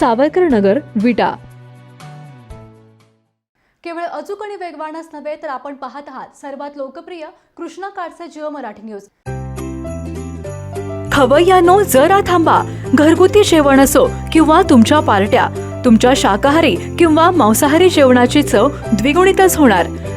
सावरकर नगर विटा. केवळ अचूक आणि वेगवानच नव्हे तर आपण पाहत आहात सर्वात लोकप्रिय कृष्णा काडचे जिओ मराठी न्यूज. खवय्यानो जरा थांबा. घरगुती जेवण असो किंवा तुमच्या पार्ट्या तुमच्या शाकाहारी किंवा मांसाहारी जेवणाची चव द्विगुणितच होणार.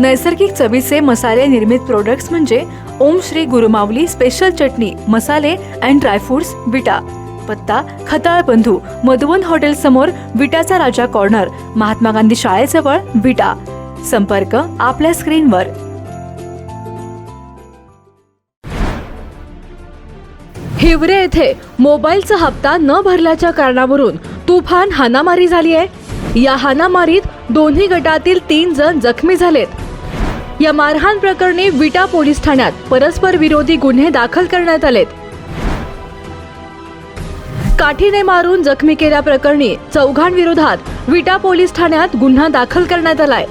नैसर्गिक चवीचे मसाले निर्मित प्रोडक्ट्स म्हणजे ओम श्री गुरुमावली स्पेशल चटणी मसाले अँड ड्रायफ्रुट्स विटा. पत्ता खताळ बंधू मधुवन हॉटेल समोर विटाचा राजा कॉर्नर महात्मा गांधी शाळेजवळ विटा. संपर्क आपल्या स्क्रीनवर हिवरे येथे मोबाईलचा हप्ता न भरल्याच्या कारणावरून तुफान हाणामारी झाली आहे या हाणामारीत दोन्ही गटातील तीन जण जखमी झालेत. या मारहाण प्रकरणी विटा पोलीस ठाण्यात परस्पर विरोधी गुन्हे दाखल करण्यात आलेत. काठीने मारून जखमी केल्याप्रकरणी चौघांविरोधात विटा पोलीस ठाण्यात गुन्हा दाखल करण्यात आलाय.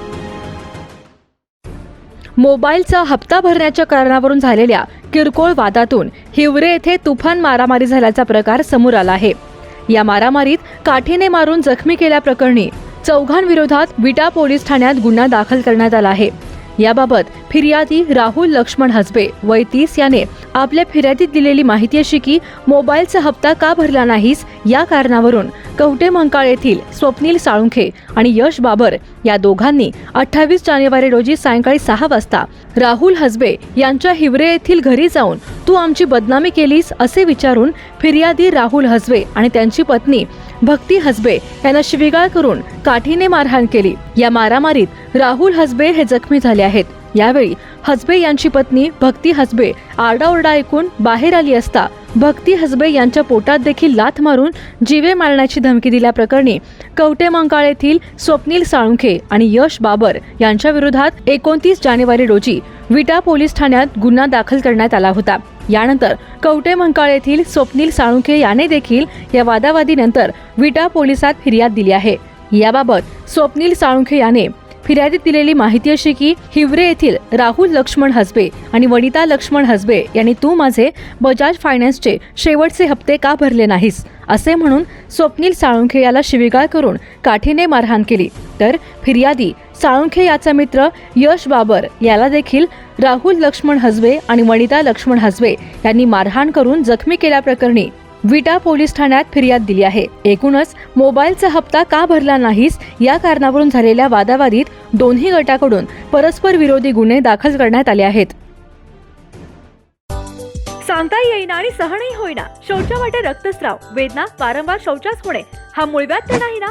मोबाईलचा हप्ता भरण्याच्या कारणावरून झालेल्या किरकोळ वादातून हिवरे येथे तुफान मारामारी झाल्याचा प्रकार समोर आला आहे. या मारामारीत काठीने मारून जखमी केल्याप्रकरणी चौघांविरोधात विटा पोलीस ठाण्यात गुन्हा दाखल करण्यात आला आहे. याबाबत फिर्यादी राहुल लक्ष्मण हजबे वय तीस याने आपल्या फिर्यादीत दिलेली माहिती अशी की मोबाईलचा हप्ता का भरला नाहीस या कारणावरून कवटे मंकाळ येथील स्वप्नील साळुंखे आणि यश बाबर या दोघांनी अठ्ठावीस जानेवारी रोजी सायंकाळी सहा वाजता राहुल हसबे यांच्या हिवरे येथील घरी जाऊन तू आमची बदनामी केलीस असे विचारून फिर्यादी राहुल हसबे आणि त्यांची पत्नी भक्ती हसबे यांना शिवीगाळ करून काठीने मारहाण केली. या मारामारीत राहुल हसबे हे जखमी झाले आहेत. यावेळी हसबे यांची पत्नी भक्ती हसबे आरडाओरडा ऐकून बाहेर आली असता भक्ती हसबे यांच्या पोटात देखील लाथ मारून जीवे मारण्याची धमकी दिल्याप्रकरणी कवटे मंकाळ येथील स्वप्नील साळुंखे आणि यश बाबर यांच्या विरोधात एकोणतीस जानेवारी रोजी विटा पोलीस ठाण्यात गुन्हा दाखल करण्यात आला होता. यानंतर कवटे मंकाळ येथील स्वप्नील साळुंखे याने देखील या वादावादीनंतर विटा पोलिसात फिर्याद दिली आहे. याबाबत स्वप्नील साळुंखे याने फिर्यादीत दिलेली माहिती अशी की हिवरे येथील राहुल लक्ष्मण हसबे आणि वनिता लक्ष्मण हसबे यांनी तू माझे बजाज फायनान्सचे शेवटचे हप्ते का भरले नाहीस? असे म्हणून स्वप्नील साळुंखे याला शिवीगाळ करून काठीने मारहाण केली. तर फिर्यादी साळुंखे याचा मित्र यश बाबर याला देखील राहुल लक्ष्मण हसबे आणि वनिता लक्ष्मण हसबे यांनी मारहाण करून जखमी केल्याप्रकरणी विटा पोलीस ठाण्यात फिर्याद दिली आहे. एकूणच मोबाईलचा हप्ता का भरला नाहीस या कारणावरून झालेल्या वादावादीत दोन्ही गटाकडून परस्पर विरोधी गुन्हे दाखल करण्यात आले आहेत. सांगता येईना आणि सहनही होईना. शौचा वाटे रक्तस्राव. वेदना वारंवार शौचास होणे. हा मूळव्याध तर नाही ना?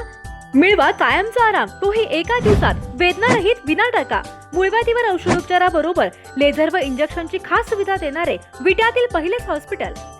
मिळवा कायमचा आराम. तोही एका दिवसात. वेदना रहित विना टाका. मूळव्याधीवर औषधोपचाराबरोबर लेझर व इंजेक्शनची खास सुविधा देणारे विट्यातील पहिलेच हॉस्पिटल.